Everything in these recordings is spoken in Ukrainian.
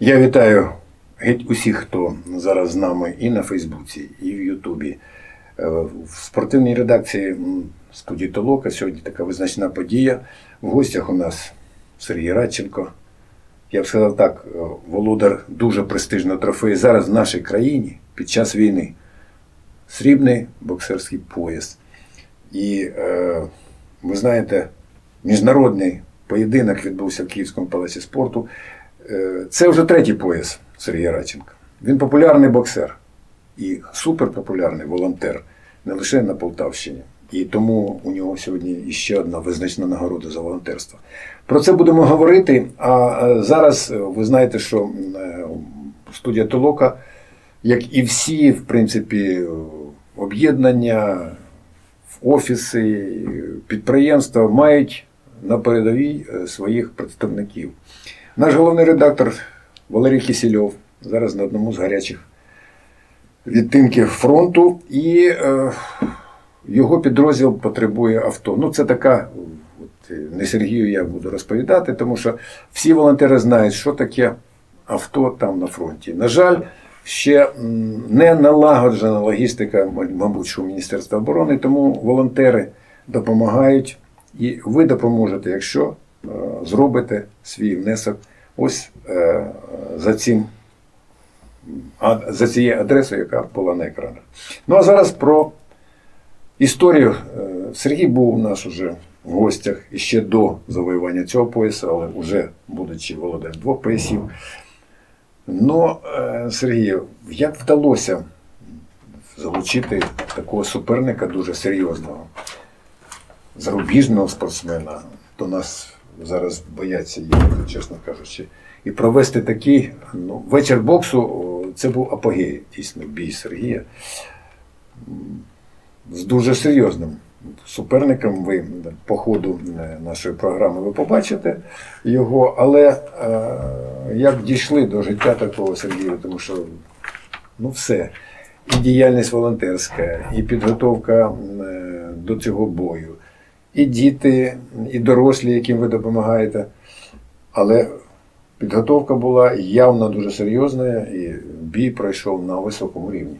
Я вітаю геть усіх, хто зараз з нами і на Фейсбуці, і в Ютубі. Е, В спортивній редакції студії Толока сьогодні така визначна подія. В гостях у нас Сергій Радченко. Я б сказав так, е, володар дуже престижного трофею зараз в нашій країні під час війни. Срібний боксерський пояс. І е, ви знаєте, міжнародний поєдинок відбувся в Київському палаці спорту. Е, Це вже третій пояс Сергія Радченка. Він популярний боксер і суперпопулярний волонтер не лише на Полтавщині. І тому у нього сьогодні ще одна визначна нагорода за волонтерство. Про це будемо говорити. А е, зараз е, ви знаєте, що студія Толока, як і всі, в принципі, об'єднання, офіси, підприємства мають на передовій своїх представників. Наш головний редактор Валерій Кісільов зараз на одному з гарячих відтинків фронту, і е, його підрозділ потребує авто. Ну, це така, не Сергію я буду розповідати, тому що всі волонтери знають, що таке авто там на фронті. На жаль, ще не налагоджена логістика, мабуть, що Міністерства оборони, тому волонтери допомагають, і ви допоможете, якщо зробите свій внесок ось е, за цим за цією адресою, яка була на екранах. Ну а зараз про історію. Е, Сергій був у нас уже в гостях іще до завоювання цього пояса, але вже будучи володарем двох поясів. Ну, е, Сергію, як вдалося залучити такого суперника дуже серйозного, зарубіжного спортсмена? До нас зараз бояться їхати, чесно кажучи. І провести такий ну, вечір боксу це був апогей, дійсно, бій Сергія. З дуже серйозним суперником ви по ходу е, нашої програми ви побачите його, але е, як дійшли до життя такого Сергія, тому що ну все. І діяльність волонтерська, і підготовка е, до цього бою, і діти, і дорослі, яким ви допомагаєте. Але підготовка була явно дуже серйозна, і бій пройшов на високому рівні.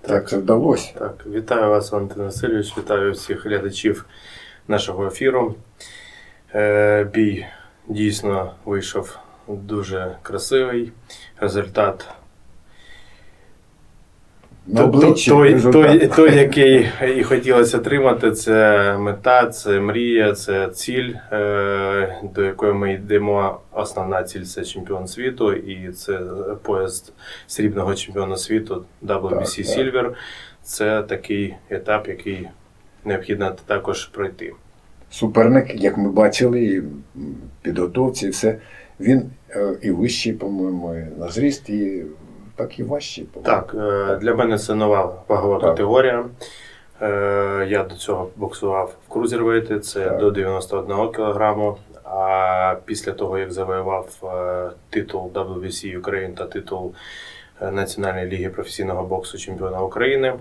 Так це вдалося. Так, вітаю вас, Валентин Васильович, вітаю всіх глядачів нашого ефіру. Е, бій дійсно вийшов дуже красивий. Результат На обличчі той, той, той, який і хотілося отримати, це мета, це мрія, це ціль, е, до якої ми йдемо. Основна ціль це чемпіон світу, і це пояс срібного чемпіона світу WBC Так, так. Silver. Це такий етап, який необхідно також пройти. суперник, як ми бачили, і підготовці, і все, він е, і вищий, по-моєму, на зріст, і так і по-моєму. Так, е, для мене це нова вагова Так. категорія. Е, Я до цього боксував в крузервейті, це Так. до 91 кг. А після того, як завоював е, титул WBC Ukraine та титул Національної ліги професійного боксу чемпіона України,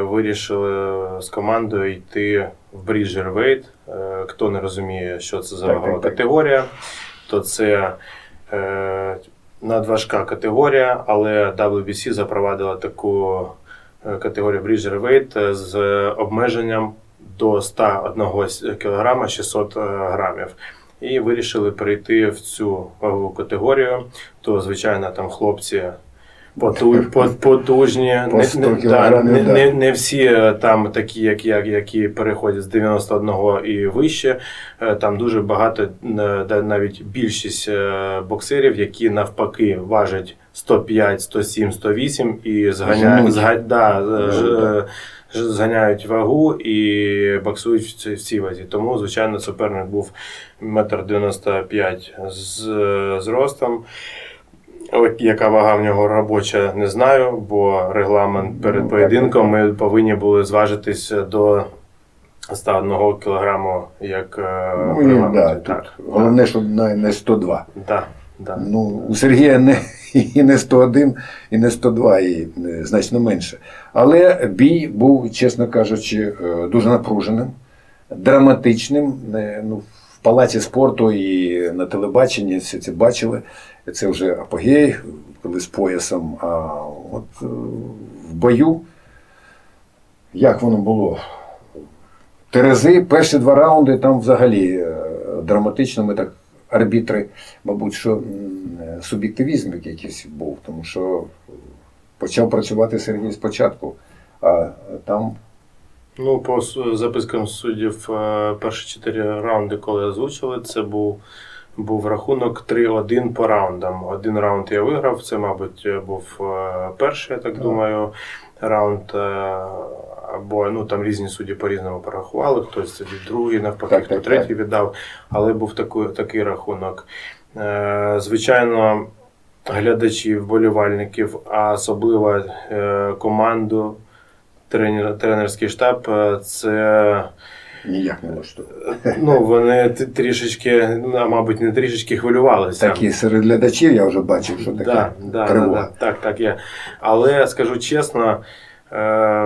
вирішили з командою йти в. Е, Хто не розуміє, що це за вагова категорія, то це надважка категорія, але WBC запровадила таку категорію Bridger Weight з обмеженням до 101 кг 600 грамів. І вирішили перейти в цю вагову категорію. То, звичайно, там хлопці поту- по- потужні. По Не- да, не, не, не всі е, там такі, як я, які переходять з 91 і вище. Е, Там дуже багато, е, навіть більшість боксерів, які навпаки важать 105, 107, 108 і зганяють, Женуть. зга, да, зганяють вагу і боксують в цій, вазі. Тому, звичайно, суперник був 1,95 м з зростом. Яка вага в нього робоча, не знаю, бо регламент перед Ну, поєдинком ми повинні були зважитись до 101 кілограму, як е, Ну, і, да, так, головне, щоб не, не 102. да, да. Ну, у Сергія не, і не 101, і не 102, і е, значно менше. Але бій був, чесно кажучи, е, дуже напруженим, драматичним. Ну, в палаці спорту і на телебаченні всі це бачили. Це вже апогей, коли з поясом. А от е, в бою, як воно було? Терези, перші два раунди там взагалі е, драматично. Ми так арбітри, мабуть, що е, суб'єктивізм якийсь був, тому що почав працювати Сергій спочатку, а там Ну, по запискам суддів, е, перші чотири раунди, коли озвучили, це був, був рахунок 3-1 по раундам. Один раунд я виграв, це, мабуть, був е, перший, я так Так. думаю, раунд. е, Або ну там різні судді по-різному порахували, хтось тоді другий, навпаки, Так, хто так, третій віддав, але був такий, такий рахунок. Е, Звичайно, глядачів, вболівальників, а особливо е, команду, тренер, тренерський штаб, е, це ніяк не влаштовує. ну, вони трішечки, ну, а мабуть, не трішечки хвилювалися. Так і серед глядачів я вже бачив, що таке Да, да, да, да, так, так є. Але скажу чесно,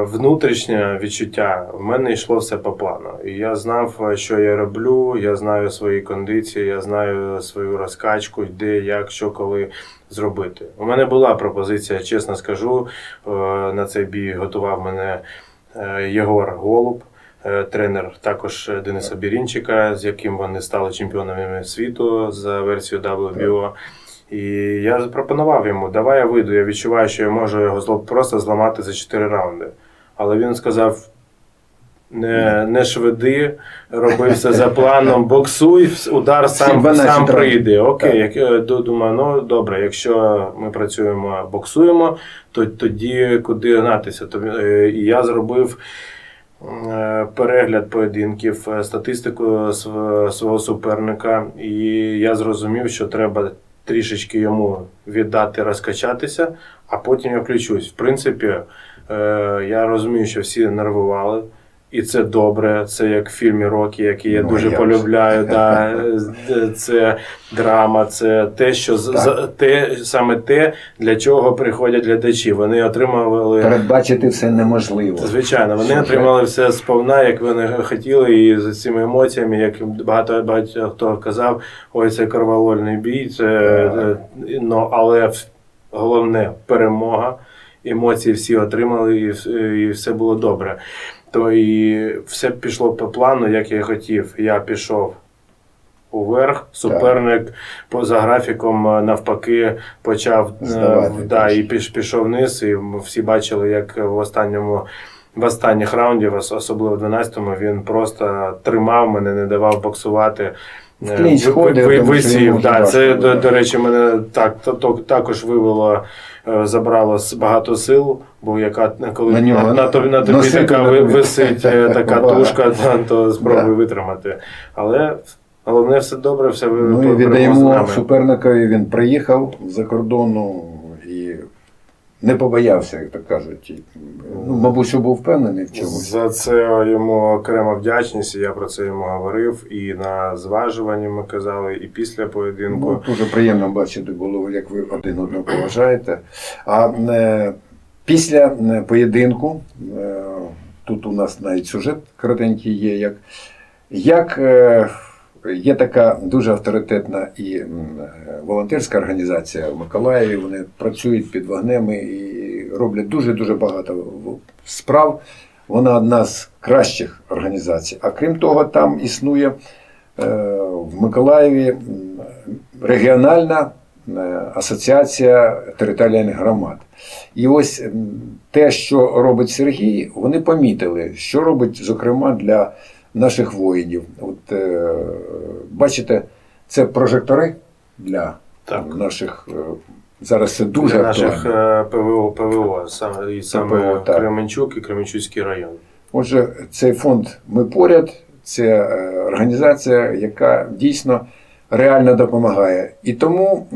внутрішнє відчуття в мене йшло все по плану. І я знав, що я роблю, я знаю свої кондиції, я знаю свою розкачку, де, як, що, коли зробити. У мене була пропозиція, чесно скажу, е, на цей бій готував мене е, Єгор Голуб. е, Тренер також Дениса Бірінчика, з яким вони стали чемпіонами світу за версією WBO. І я запропонував йому, давай я вийду. Я відчуваю, що я можу його просто зламати за 4 раунди. Але він сказав: не, не шведи, роби все за планом, боксуй, удар сам, сам прийде. Окей, Так. як, е, думаю, ну добре, якщо ми працюємо, боксуємо, то тоді куди гнатися? Е, і я зробив. е, Перегляд поєдинків, статистику свого суперника, і я зрозумів, що треба трішечки йому віддати розкачатися, а потім я включусь. В принципі, е, я розумію, що всі нервували. І це добре, це як в фільмі Рокі, який я Ну, дуже як полюбляю. Да. Це драма, це те, що за- те, саме те, для чого приходять глядачі. Вони отримували Передбачити все неможливо. Звичайно, вони Сюжет. отримали все сповна, як вони хотіли, і з цими емоціями, як багато багато хто казав, ой, це корвалольний бій, це е, ну, але головне перемога. Емоції всі отримали, і, і все було добре. То і все пішло по плану, як я хотів. Я пішов уверх, суперник так. за графіком навпаки почав е, Здавати да, і піш, пішов вниз, і ми всі бачили, як в останньому. В останніх раундів, особливо в 12-му, він просто тримав мене, не давав боксувати. В клінч Ви- ви- ходив, ви- тому що Да, це, до, до речі, мене так, то, то, також вивело, е, забрало багато сил, бо яка коли На на, нього на, тобі, на тобі така на ви- висить е, така тушка, то спробуй Да. витримати. Але головне все добре, все ви Ну і віддаємо суперникові. Він приїхав за кордону не побоявся, як так кажуть. Ну, мабуть, що був впевнений в чомусь. За це йому окрема вдячність. і Я про це йому говорив. І на зважуванні ми казали, і після поєдинку. Ну, дуже приємно бачити було, як ви один одного поважаєте. А е, після е, поєдинку, е, тут у нас навіть сюжет коротенький є, як, як е, є така дуже авторитетна і волонтерська організація в Миколаєві. Вони працюють під вогнем і роблять дуже-дуже багато справ. Вона одна з кращих організацій. А крім того, там існує е, в Миколаєві регіональна е, асоціація територіальних громад. І ось те, що робить Сергій, вони помітили, що робить, зокрема, для наших воїнів. От е, бачите, це прожектори для Так. наших. е, Зараз це дуже для наших е, ПВО, ПВО, саме, і саме ПВО, так. Кременчук і Кременчуцький район. Отже, цей фонд Ми поряд це е, організація, яка дійсно реально допомагає. І тому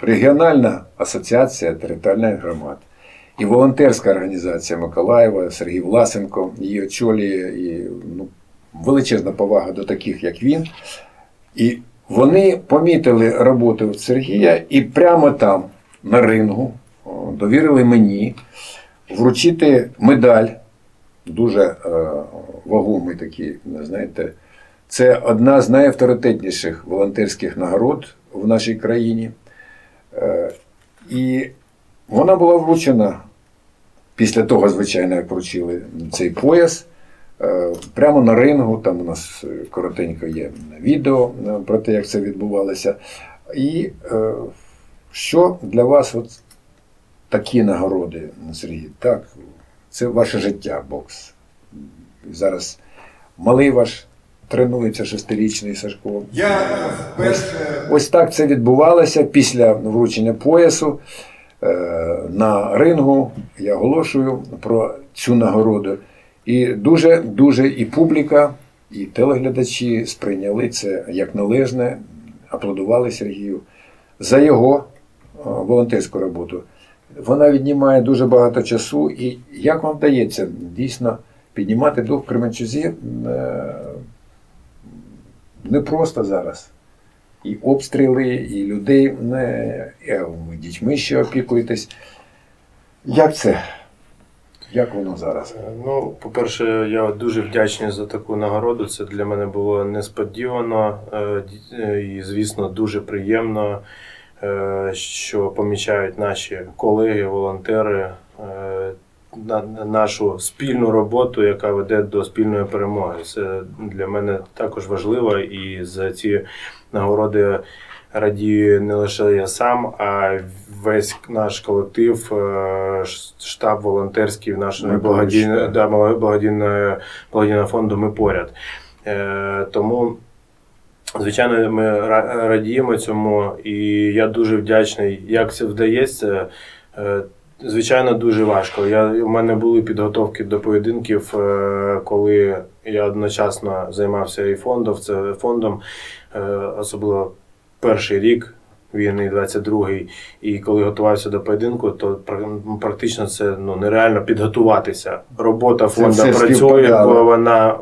регіональна асоціація територіальних громад і волонтерська організація Миколаєва, Сергій Власенко її очолює і ну, величезна повага до таких, як він. І вони помітили роботу Сергія і прямо там, на рингу, довірили мені вручити медаль, дуже е, вагомий такий, знаєте, Це одна з найавторитетніших волонтерських нагород в нашій країні. Е, І вона була вручена після того, звичайно, як вручили цей пояс. е, Прямо на рингу, там у нас е, коротенько є відео е, про те, як це відбувалося. І що для вас от такі нагороди, Сергій? Так, це ваше життя, бокс. Зараз малий ваш тренується шестирічний Сашко. Я вперше Ось так це відбувалося після вручення поясу на рингу. Я оголошую про цю нагороду. І дуже, дуже і публіка, і телеглядачі сприйняли це як належне, аплодували Сергію за його е, волонтерську роботу. Вона віднімає дуже багато часу. І як вам вдається дійсно піднімати дух в Кременчузі е, не просто зараз і обстріли, і людей і дітьми ще опікуєтесь. Як це? Як воно зараз? Е, Ну, по-перше, я дуже вдячний за таку нагороду. Це для мене було несподівано е, е, і, звісно, дуже приємно, е, що помічають наші колеги, волонтери. Е, на- на нашу спільну роботу, яка веде до спільної перемоги. Це для мене також важливо, і за ці нагороди радію не лише я сам, а весь наш колектив, е, штаб волонтерський нашої благодійної да, благодійної благодійного фонду. Ми поряд. Е, Тому. Звичайно, ми радіємо цьому, і я дуже вдячний, як це вдається. Звичайно, дуже важко. Я, у мене були підготовки до поєдинків, е, коли я одночасно займався і фондом, це фондом, е, особливо перший рік війни, 22-й, і коли готувався до поєдинку, то практично це ну, нереально підготуватися. Робота фонду працює, бо вона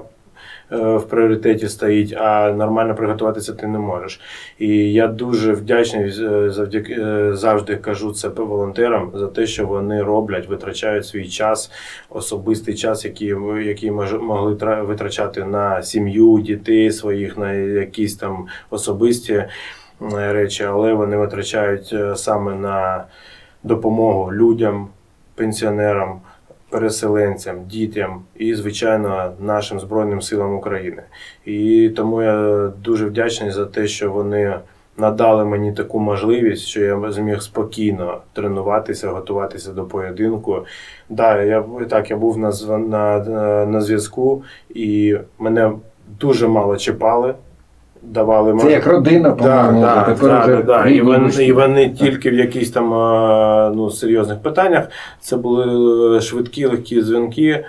в пріоритеті стоїть, а нормально приготуватися ти не можеш. І я дуже вдячний е, завдяки е, завжди кажу це волонтерам за те, що вони роблять, витрачають свій час, особистий час, який, який могли витрачати на сім'ю, дітей своїх, на якісь там особисті е, речі, але вони витрачають е, саме на допомогу людям, пенсіонерам. Переселенцям, дітям і, звичайно, нашим Збройним силам України. І тому я дуже вдячний за те, що вони надали мені таку можливість, що я зміг спокійно тренуватися, готуватися до поєдинку. Да, я так, я був на, на, на зв'язку, і мене дуже мало чіпали. Давали Це як родина, по-моєму. да, тепер да, вже да, да. І, вони, і вони тільки в якісь там е, ну, серйозних питаннях. Це були швидкі, легкі дзвінки,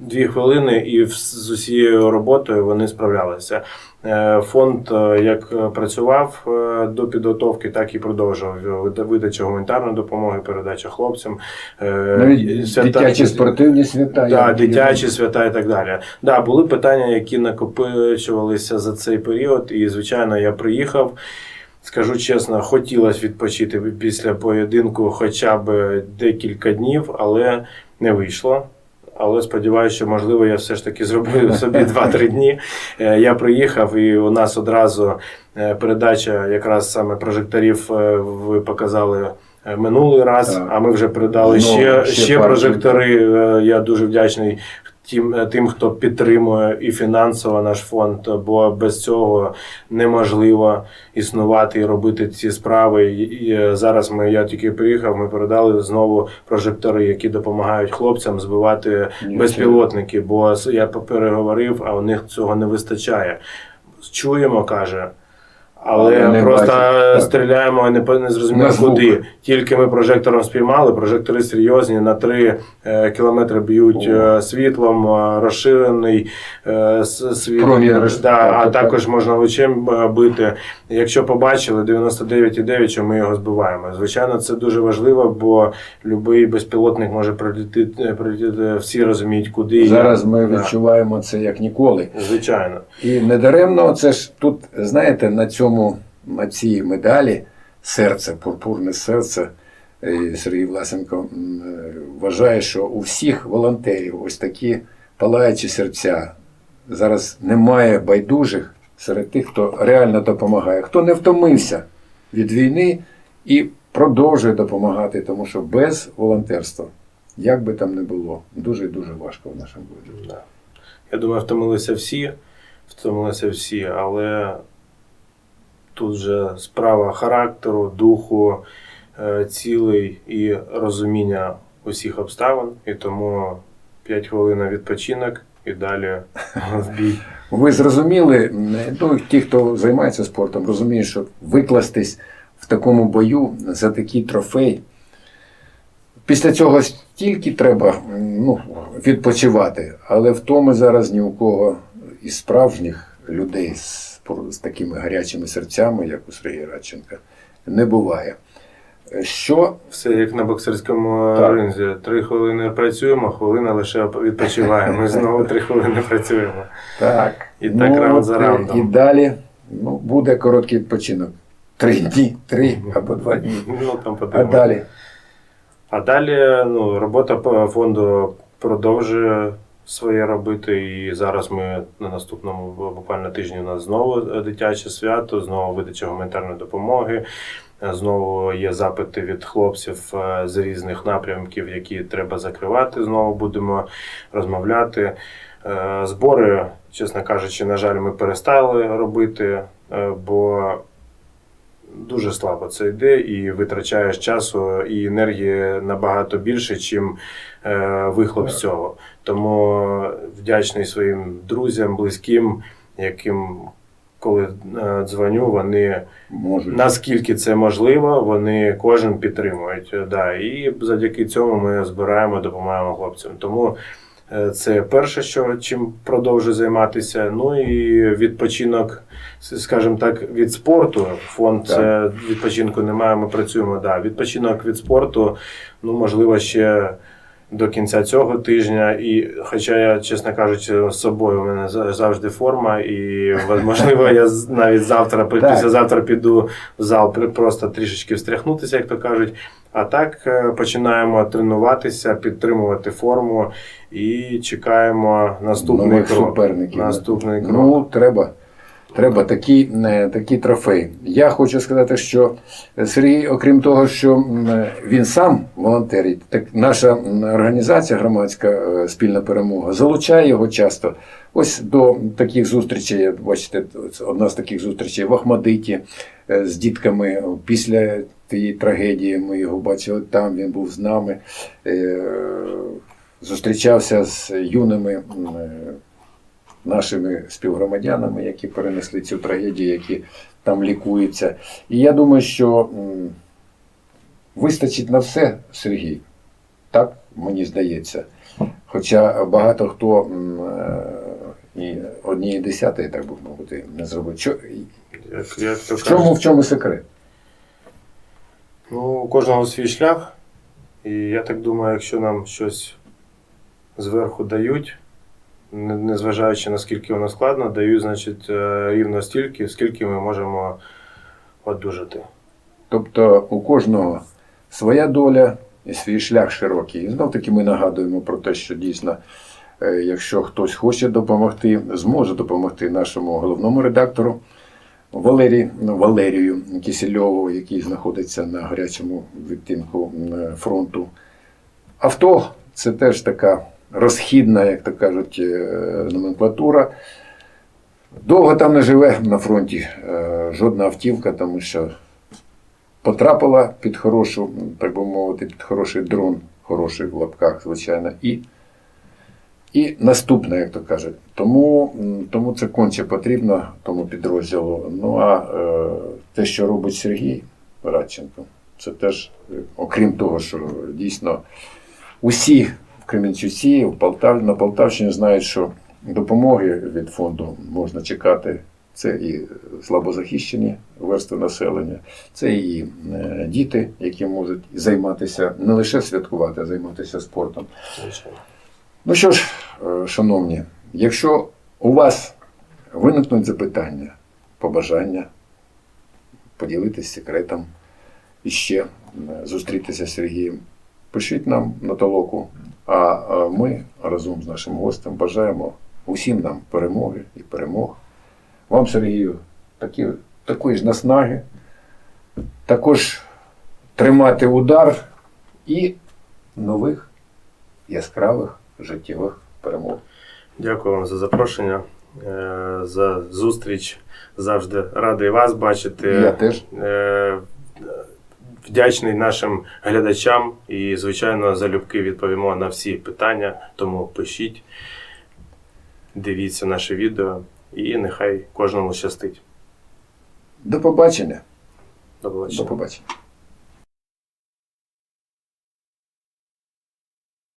дві хвилини, і з усією роботою вони справлялися. Е, Фонд е, як е, працював до підготовки, так і продовжував Вида- видача гуманітарної допомоги, передача хлопцям. Навіть свята- дитячі спортивні свята. Да, дитячі свята і так далі. Да, були питання, які накопичувалися за цей період, і звичайно, я приїхав. Скажу чесно, хотілося відпочити після поєдинку хоча б декілька днів, але не вийшло. Але сподіваюся, що можливо я все ж таки зробив собі 2-3 дні. Е, Я приїхав, і у нас одразу е, передача якраз саме прожекторів е, ви показали минулий раз, Так. а ми вже передали ну, ще, ще ще прожектори. Я дуже вдячний тим, е, тим, хто підтримує і фінансово наш фонд, бо без цього неможливо існувати і робити ці справи. І, е, зараз ми я тільки приїхав. Ми передали знову прожектори, які допомагають хлопцям збивати безпілотники. Бо я переговорив, а у них цього не вистачає. Чуємо, каже. Але не просто бачать. Стріляємо і не, не зрозуміло куди. Тільки ми прожектором спіймали, прожектори серйозні, на 3 е, кілометри б'ють е, світлом, е, розширений е, с- світ. Да, а так, так. також можна лучем е, бити. Якщо побачили 99,9, що ми його збиваємо. Звичайно, це дуже важливо, бо будь-який безпілотник може прилетіти, прилетіти всі розуміють, куди. Зараз ми відчуваємо це як ніколи. Звичайно. І недаремно це ж тут, знаєте, на цьому, на цій медалі серце, пурпурне серце. Сергій Власенко вважає, що у всіх волонтерів ось такі палаючі серця зараз немає байдужих серед тих, хто реально допомагає, хто не втомився від війни і продовжує допомагати, тому що без волонтерства, як би там не було, дуже дуже важко в нашому. Да. Я думаю, втомилися всі, втомилися всі, але тут же справа характеру, духу, е, цілей і розуміння усіх обставин. І тому 5 хвилин на відпочинок і далі в бій. Ви зрозуміли, ну, ті, хто займається спортом, розуміють, що викластись в такому бою за такий трофей. Після цього стільки треба ну, відпочивати, але втоми зараз ні у кого із справжніх людей з, такими гарячими серцями, як у Сергія Радченка, не буває. Що Все як на боксерському Так. ринзі. Три хвилини працюємо, хвилина лише відпочиваємо. Ми знову три хвилини працюємо. так, І так раунд за раундом. І далі ну, буде короткий відпочинок. Три дні, три або два дні. Ну, там А далі. А далі ну, робота фонду продовжує своє робити. І зараз ми на наступному буквально тижні у нас знову дитяче свято, знову видача гуманітарної допомоги. Е, Знову є запити від хлопців е, з різних напрямків, які треба закривати. Знову будемо розмовляти. Е, Збори, чесно кажучи, на жаль, ми перестали робити, е, бо дуже слабо це йде і витрачаєш часу і енергії набагато більше, чим е, вихлоп з цього. Тому вдячний своїм друзям, близьким, яким коли е, дзвоню, вони Можуть. наскільки це можливо, вони кожен підтримують. Е, Да, і завдяки цьому ми збираємо, допомагаємо хлопцям. Тому це перше, що чим продовжую займатися. Ну і відпочинок, скажімо так, від спорту. Фонд Так. відпочинку немає. Ми працюємо. Да, відпочинок від спорту. Ну можливо, ще. До кінця цього тижня, і хоча я, чесно кажучи, з собою у мене за- завжди форма, і можливо, я навіть завтра, післязавтра піду в зал просто трішечки встряхнутися, як то кажуть. А так е, починаємо тренуватися, підтримувати форму і чекаємо наступний Нових крок. суперників. Наступний крок. Ну, треба. Треба такий, не, такий трофей. Я хочу сказати, що Сергій, окрім того, що він сам волонтерить, так наша організація громадська е, спільна перемога залучає його часто. Ось до таких зустрічей, бачите, одна з таких зустрічей в Ахмадиті е, з дітками після тієї трагедії. Ми його бачили там, він був з нами. Е, Зустрічався з юними нашими співгромадянами, які перенесли цю трагедію, які там лікуються. І я думаю, що вистачить на все, Сергій. Так мені здається. Хоча багато хто е, і однієї десятої, так би мовити, не зробив. Як, як в, чому, в чому секрет? Ну, у кожного свій шлях. І я так думаю, якщо нам щось зверху дають, незважаючи наскільки воно складно, дають, значить, е, рівно стільки, скільки ми можемо одужати. Тобто у кожного своя доля і свій шлях широкий. І знов таки ми нагадуємо про те, що дійсно, е, якщо хтось хоче допомогти, зможе допомогти нашому головному редактору Валерій, ну, Валерію Кисельову, який знаходиться на гарячому відтинку фронту. Авто це теж така розхідна, як то кажуть, е, номенклатура. Довго там не живе на фронті е, жодна автівка, тому що потрапила під хорошу, так би мовити, під хороший дрон, хороший в лапках, звичайно, і, і наступна, як то кажуть. Тому, тому це конче потрібно тому підрозділу. Ну а е, те, що робить Сергій Радченко, це теж, е, окрім того, що дійсно усі в Кременчуці, в Полтав, на Полтавщині знають, що допомоги від фонду можна чекати. Це і слабозахищені верстви населення, це і е, діти, які можуть займатися не лише святкувати, а займатися спортом. Ну що ж, е, шановні, якщо у вас виникнуть запитання, побажання, поділитися секретом і ще е, зустрітися з Сергієм, пишіть нам на толоку. А е, ми разом з нашим гостем бажаємо усім нам перемоги і перемог. Вам, Сергію, такі, такої ж наснаги. Також тримати удар і нових яскравих життєвих перемог. Дякую вам за запрошення, е, за зустріч. Завжди радий вас бачити. Я теж. Вдячний нашим глядачам і, звичайно, залюбки відповімо на всі питання. Тому пишіть, дивіться наше відео і нехай кожному щастить. До побачення. До побачення. До побачення.